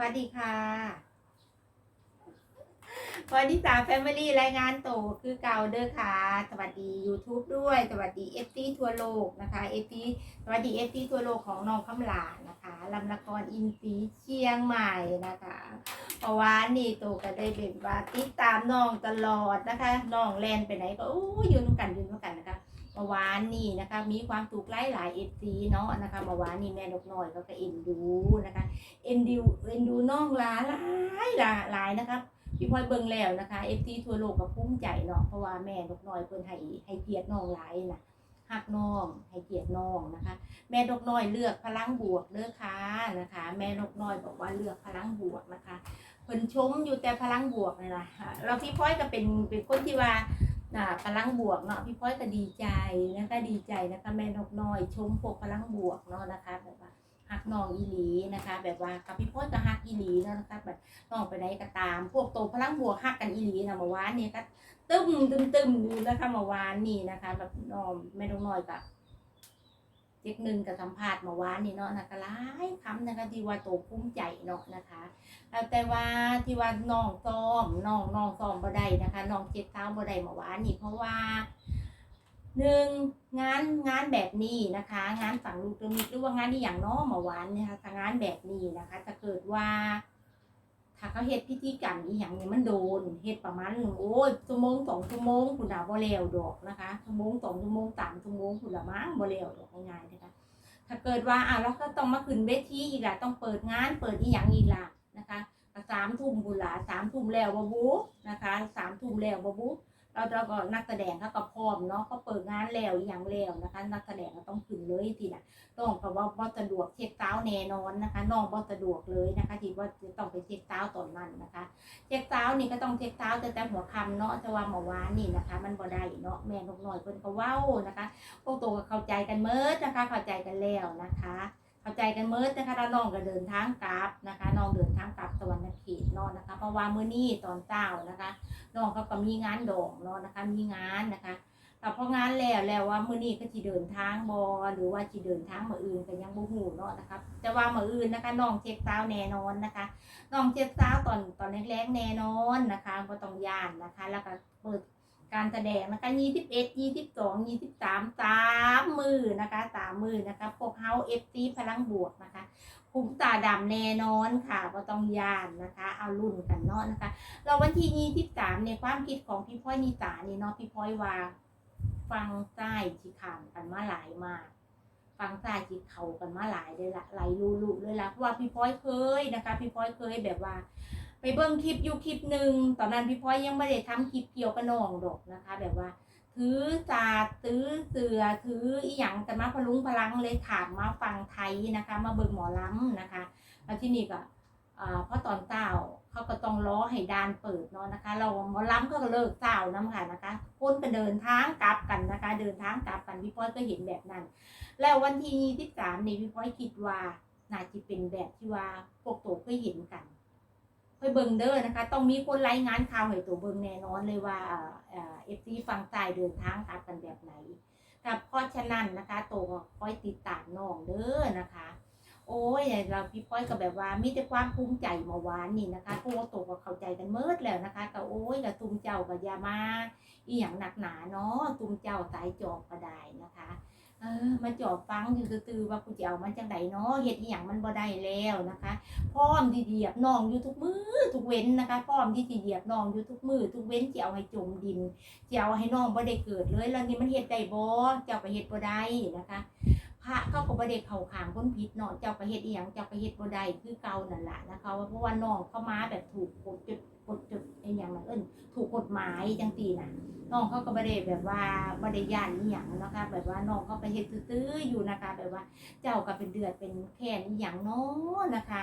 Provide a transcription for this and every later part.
วัสดีค่ะวันที่สามแฟมิลี่รายงานโตคือเก่าเด้อค่ะ สวัสดี YouTube ด้วย สวัสดีเอฟซีทั่วโลกนะคะเอฟซีสวัสดีเอฟซีทั่วโลกของน้องคำหลานนะคะลำละครอินซีเชียงใหม่นะคะ เพราะว่านี่โตก็ได้เป็นว่าติดตามน้องตลอดนะคะน้องแลนไปไหนก็อู้ยืนกันยืนกันนะคะ มื่อวานนี่นะคะ มีความสุขหลายหลายเอฟซีเนาะนะคะเมื่อวานนี่แม่นกน้อยเขาก็เอ็นดูนะคะเอ็นดูเอ็นดูน้องหลายหลายหลายหลายนะครับพี่พลอยเบิ่งแล้วนะคะเอฟซีทั่วโลกก็ภูมิใจเนาะเพราะว่าแม่นกน้อยเพิ่นให้ให้เกียรติน้องหลายนะฮักน้องให้เกียรติน้องนะคะ แม่นกน้อยเลือกพลังบวกเด้อค่ะนะคะ แม่นกน้อยบอกว่าเลือกพลังบวกนะคะเพิ่นชมอยู่แต่พลังบวกนี่แหละเราพี่พลอยก็เป็นเป็นคนที่ว่า นะพลังบวกเนาะพี่พ้อยก็ดีใจนะคะดีใจนะคะแม่นกน้อยชมพวกพลังบวกเนาะนะคะแบบว่าฮักน้องอีหลีนะคะ แบบว่ากับพี่พ้อยก็ฮักอีหลีเนาะนะคะแบบน้องไปไหนก็ตาม พวกโตพลังบวกฮักกันอีหลีนะเมื่อวานนี่ก็ตึ้มตึ้มตึ้มอยู่นะคะเมื่อวานนี่นะคะ แบบน้องแม่นกน้อยกับ เล็กหนึ่งกับสัมภาษณ์เมื่อวานนี่เนาะนะคะหลายคำนะคะที่ว่าโตภูมิใจเนาะนะคะแต่ว่าที่ว่าน้องซ้อมน้องน้องซ้อมบ่ได้นะคะน้องเจ็บเท้าบ่ได้เมื่อวานนี่เพราะว่าหนึ่งงานงานแบบนี้นะคะ งานฝั่งลูกตมิตหรือว่างานที่อย่างน้อเมื่อวานนะคะถ้างานแบบนี้นะคะถ้าเกิดว่า ถ้าเขาเฮ็ดพิธีกรรมอีหยังเนี่ยมันโดนเฮ็ดประมาณโอ้ยชั่วโมงสองชั่วโมงคุณดาบ่แล้วดอกนะคะชั่วโมงสองชั่วโมงสามชั่วโมงคุณละมั้งบ่แล้วดอกง่ายๆนะคะถ้าเกิดว่าอะแล้วก็ต้องมาขึ้นเวทีอีกล่ะต้องเปิดงานเปิดอีหยังอีกล่ะนะคะสามทุ่มบุญละสามทุ่มแล้วบบูนะคะสามทุ่มแล้วบบู เราเราก็นักแสดงเขาก็พร้อมเนาะก็เปิดงานแล้วอีหยังแล้วนะคะ นักแสดงก็ต้องขึ้นเลยทีนะต้องกับว่าบ่สะดวกเช็คเท้าแน่นอนนะคะน้องบ่สะดวกเลยนะคะ ที่ว่าจะต้องไปเช็คเท้าตอนนั้นนะคะเช็คเท้านี่ก็ต้องเช็คเท้าแต่แต่หัวคำเนาะแต่ว่าเมื่อวานนี่นะคะ มันบ่ได้เนาะแม่นกน้อยเพิ่นก็เว้านะคะพวกตัวก็เข้าใจกันเมิดนะคะเข้าใจกันแล้วนะคะ เข้าใจกันเมิดนะคะแล้วน้องก็เดินทางกลับนะคะน้องเดินทางกลับสวรรณเขตเนาะนะคะ เพราะว่ามื้อนี้ตอนเช้านะคะน้องเขาก็มีงานดองเนาะนะคะ มีงานนะคะแต่พองานแล้วแล้วว่ามื้อนี้ก็สิเดินทางบ่หรือว่าสิเดินทางมื้ออื่นก็ยังบ่ฮู้เนาะนะคะแต่ว่ามื้ออื่นนะคะน้องเช็คเช้าแน่นอนนะคะน้องเช็คเช้าตอนตอนแรกๆแน่นอนนะคะบ่ต้องย่านนะคะ แล้วก็เปิด การแสดงนะคะยี่สิบเอ็ดยี่สิบสองยี่สิบสามสามมือนะคะสามมือนะคะพวกเฮาเอฟซีพลังบวกนะคะคุ้มตาดำแน่นอนค่ะก็ต้องยานนะคะ เอารุ่นกันเนาะนะคะ เราวันที่ยี่สิบสามในความคิดของพี่พ้อยนิสานี่เนาะพี่พ้อยว่าฟังใต้ที่ขามกันมาหลายมากฟังใต้ที่เขากันมาหลายเลยละหลายรูลูเลยละเพราะว่าพี่พ้อยเคยนะคะ พี่พ้อยเคยแบบว่า ไปเบิ่งคลิปอยู่คลิปหนึ่งตอนนั้นพี่พ้อยยังไม่ได้ทำคลิปเกี่ยวกับน้องดอกนะคะ แบบว่า ถือศาสตร์ถือเสือถืออีหยังกันมาพลุงพลังเลยถามมาฟังไทยนะคะ มาเบิ่งหมอลำนะคะแล้วที่นี่ก็อ่าเพราะตอนเต้าเขาก็ต้องล้อให้ดานเปิดเนาะนะคะ เราหมอลำก็เลิกเต้าน้ำค่ะนะคะคนก็เดินทางกลับกันนะคะ เดินทางกลับกันพี่พ้อยก็เห็นแบบนั้น แล้ววันที่ที่สามนี่พี่พ้อยคิดว่าน่าจะเป็นแบบที่ว่าพวกโตเคยเห็นกัน ค่อยเบิ่งเด้อนะคะ ต้องมีคนรายงานข่าวให้ตัวเบิ่งแน่นอนเลยว่าเอฟซีฝั่งใต้เดินทางกลับกันแบบไหนกับเพราะฉะนั้นนะคะตัวก็คอยติดตามน้องเด้อนะคะ โอ้ยเราพี่พ้อยก็แบบว่ามีแต่ความภูมิใจเมื่อวานนี่นะคะพวกตัวก็เข้าใจกันเมิดแล้วนะคะก็โอ้ยกับตุมเจ้ากับยามาอีหยังหนักหนาเนาะตุมเจ้าสายจอบก็ได้นะคะ เออมาจอบฟังอยู่ตื่อๆว่ากูจะเอามันจังไดเนาะเฮ็ดอีหยังมันบ่ได้แล้วนะคะ พร้อมที่เหยียบน้องอยู่ทุกมือทุกเว้นนะคะ พร้อมที่จะเหยียบน้องอยู่ทุกมือทุกเว้นจะเอาให้จมดินจะเอาให้น้องบ่ได้เกิดเลยแล้วนี่มันเฮ็ดได้บ่เจ้าก็เฮ็ดบ่ได้นะคะพระเขาก็บ่ได้เข้าขางคนผิดเนาะเจ้าก็เฮ็ดอีหยังเจ้าก็เฮ็ดบ่ได้คือเก่านั่นล่ะนะคะเพราะว่าน้องเข้ามาแบบถูกกฎจุด กฎจุดไอ้หยังนั้นเอิ้นถูกกฎหมายจังตีน่ะน้องเขาก็บ่ได้แบบว่าบ่ได้ย่านนี่อย่างนะคะแบบว่าน้องเขาไปเฮ็ดตื้อๆอยู่นะคะ แบบว่าเจ้าก็เป็นเดือดเป็นแค้นอีหยังน้อนะคะ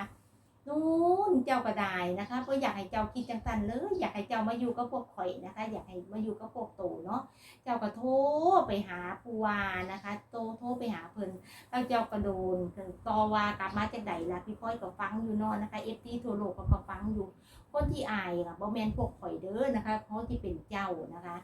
นู้นเจ้าก็ได้นะคะเพราะอยากให้เจ้าคิดจังสันเลยอยากให้เจ้ามาอยู่กับพวกข่อยนะคะ อยากให้มาอยู่กับพวกโตเนาะเจ้าก็โทรไปหาปูวานะคะ โตโทรไปหาเพิ่นแล้วเจ้าก็โดนเพิ่นตอว่ากลับมาจากใดล่ะพี่พ้อยก็ฟังอยู่เนาะนะคะเอฟซีทั่วโลกก็ก็ฟังอยู่ คนที่อายค่ะบ่แมนพวกข่อยเด้อนะคะเพราะที่เป็นเจ้านะคะ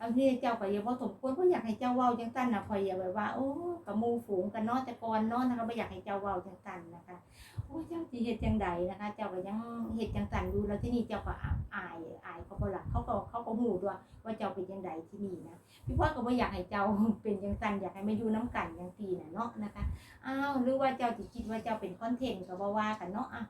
บางทีเจ้าก็อย่าบ่สมควรเพราะอยากให้เจ้าเว้าจังซั่นนะข่อยอย่าแบบว่า โอ้กับมูฝูงกันเนาะแต่ก่อนเนาะนะคะบ่อยากให้เจ้าเว้าจังซั่นนะคะโอ้เจ้าสิเฮ็ดจังใดนะคะ เจ้าก็ยังเฮ็ดจังสันอยู่แล้วที่นี่เจ้าก็อายอายเขาบ่ล่ะเขาก็เขาก็ฮู้ด้วยว่าเจ้าเป็นจังใดที่นี่นะพี่พ่อก็บ่อยากให้เจ้าเป็นจังสันอยากให้มาอยู่น้กันจังซี่น่ะเนาะนะคะอ้าวหรือว่าเจ้าสิคิดว่าเจ้าเป็นคอนเทนต์ก็บ่ว่ากันเนาะอะ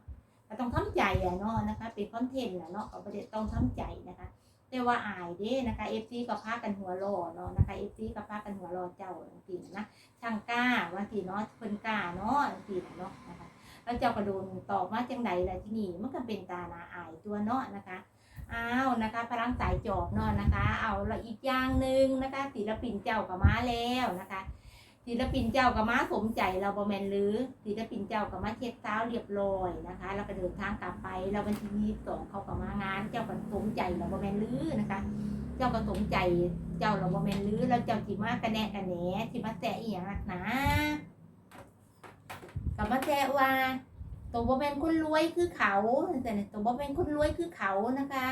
ต้องทำใจอะเนาะนะคะ เป็นคอนเทนต์น่ะเนาะก็บ่ได้ต้องทำใจนะคะ แต่ว่าอายเด้นะคะเอฟซีก็พากันหัวโลอเนาะนะคะ FC ก็พากันหัวโลอเจ้าจังทีนะช่างกล้าว่าสิเนาะคนกล้าเนาะจังทีเนาะนะคะแล้วเจ้ากระโดนตอบมาจังใดล่ะที่นี่มันก็เป็นตาหนาอายตัวเนาะนะคะอ้าวนะคะพลังสายจอบเนาะนะคะ เอาละอีกอย่างหนึ่งนะคะศิลปินเจ้าก็มาแล้วนะคะ ศิลปินเจ้าก็มาสมใจเราบอแมนหรือศิลปินเจ้าก็มาเช็ดเท้าเรียบร้อยนะคะแล้วก็เดินทางกลับไปเราวันที่ยี่สิบสองเขาก็มางาน เจ้าก็สมใจเราบอแมนหรือนะคะ เจ้าก็สมใจเจ้าเราบอแมนหรือแล้วเจ้าจิมากระแนกระแหนที่มาแตะอีหยังนักหนากับมาแตะว่าตัวบ่เป็นคนรวยคือเขาแต่ตัวบ่เป็นคนรวยคือเขานะคะ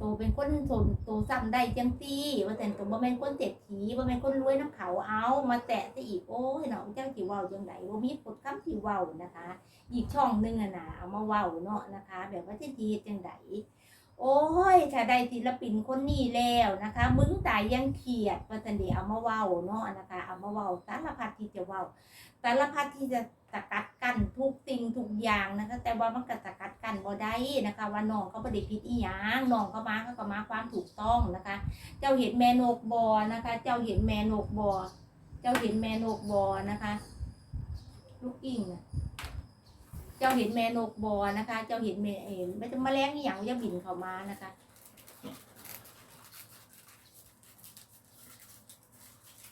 ตเป็นคนสนตัวซ้ำได้จังซี่ว่าแต่ตัวบ่เป็นคนเศรษฐีบ่เป็นคนรวยน้ำเขาเอามาแตะซะอีกโอ้ยเนาะเจ้าสิเว้าจังไดบ่มีกฎคำสิเว้านะคะ อีกช่องหนึงอะนะเอามาเว้าเนาะนะคะ แบบว่าจะดีจังไดโอ้ยถ้าได้ศิลปินคนนี้แล้วนะคะ มึงตายยังเขียดว่าแต่เดี๋ยวเอามาเว้าเนาะนะคะ เอามาเว้าสารพัดที่จะเว้าสารพัดที่จะสกัดกั อย่างนะคะ แต่ว่ามันก็สกัดกันบ่ได้นะคะ ว่าน้องเขาบ่ได้ผิดอีหยังน้องเขามาเขาก็มาความถูกต้องนะคะ เจ้าเห็นแม่นกบอนะคะ เจ้าเห็นแม่นกบอเจ้าเห็นแม่นกบอนะคะ ลูกอิ่งเจ้าเห็นแม่นกบอนะคะ เจ้าเห็นแม่เอ็นไม่จะแมลงอีหยังจะบินเข้ามานะคะ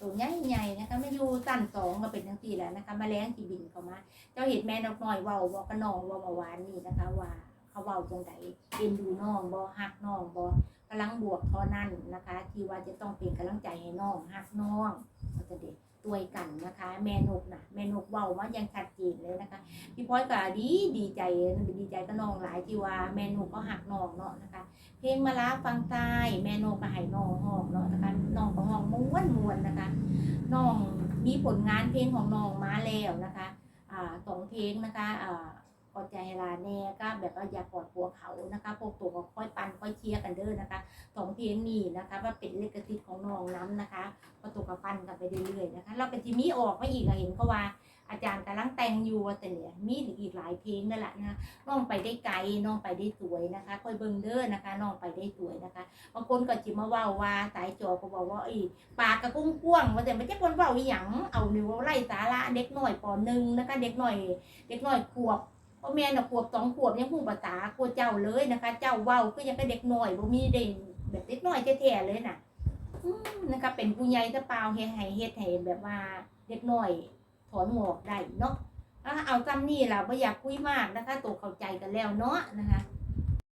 ตัวใหญ่ใหญ่ๆนะคะไม่อยู่สั้นสองก็เป็นทั้งสี่แล้วนะคะมาแรงที่บินเข้ามา เจ้าเห็นแม่นกน้อยเว้าบอกกระนองเว่าเมื่อวานนี่นะคะ ว่าเขาเว้าจังไดเอ็นดูน้องบอฮักน้องบอกำลังบวกเท่านั้นนะคะ ที่ว่าจะต้องเป็นกำลังใจให้น้องฮักน้องเขาจะเด็ก ตัวยกันนะคะ แม่นกนะแม่นกเว้ามายังชัดเจนเลยนะคะ พี่พ้อยก็ดีดีใจดีใจก็น้องหลายที่ว่าแม่นกก็หักน้องเนาะนะคะ เพลงมาลาฟังใต้แม่นกก็หายน้องห้องเนาะนะคะน้องก็ห้องม้วนมวนๆนะคะน้องมีผลงานเพลงของน้องมาแล้วนะคะอ่าสองเพลงนะคะอ่า กอดใจลาแน่ก็แบบว่าอยากอดหัวเขานะคะพวกตัวก็ค่อยปันค่อยเชียร์กันเด้อนะคะสองเพลงนี้นะคะว่าเป็นเลขสิทธิ์ของน้องน้ำนะคะก็ตัวก็ปันกันไปเรื่อยๆนะคะเราเป็นจิมีออกมาอีกเห็นเขาว่าอาจารย์กำลังแต่งอยู่แต่เนี่ยมีอีกหลายเพลงนั่นแหละนะคะน้องไปได้ไกลน้องไปได้สวยนะคะค่อยเบิ่งเด้อนะคะน้องไปได้สวยนะคะบางคนก็จิมาว่าว่าสายจอก็บอกว่าไอ้ปากกระกุ้งก้วงว่าแต่ไม่ใช่คนเว่าอีหยังเอานิ้วไล่สาระเด็กหน่อยปอหนึ่งนะคะ เด็กหน่อย เด็กหน่อยขวบ พ่อแม่น่ะขวบสองขวบยังพูดภาษากลัวเจ้าเลยนะคะ เจ้าเว้าก็ยังเป็นเด็กหน่อยบ่มีเด่นแบบเด็กหน่อยแท้ๆเลยน่ะนะคะ เป็นผู้ใหญ่ตะเปล่าเฮ็ดให้เฮ็ดให้แบบว่าเด็กหน่อยถอนหงอกได้เนาะเอาจำนี่ล่ะไม่อยากคุยมากนะคะตัวเข้าใจกันแล้วเนาะนะคะ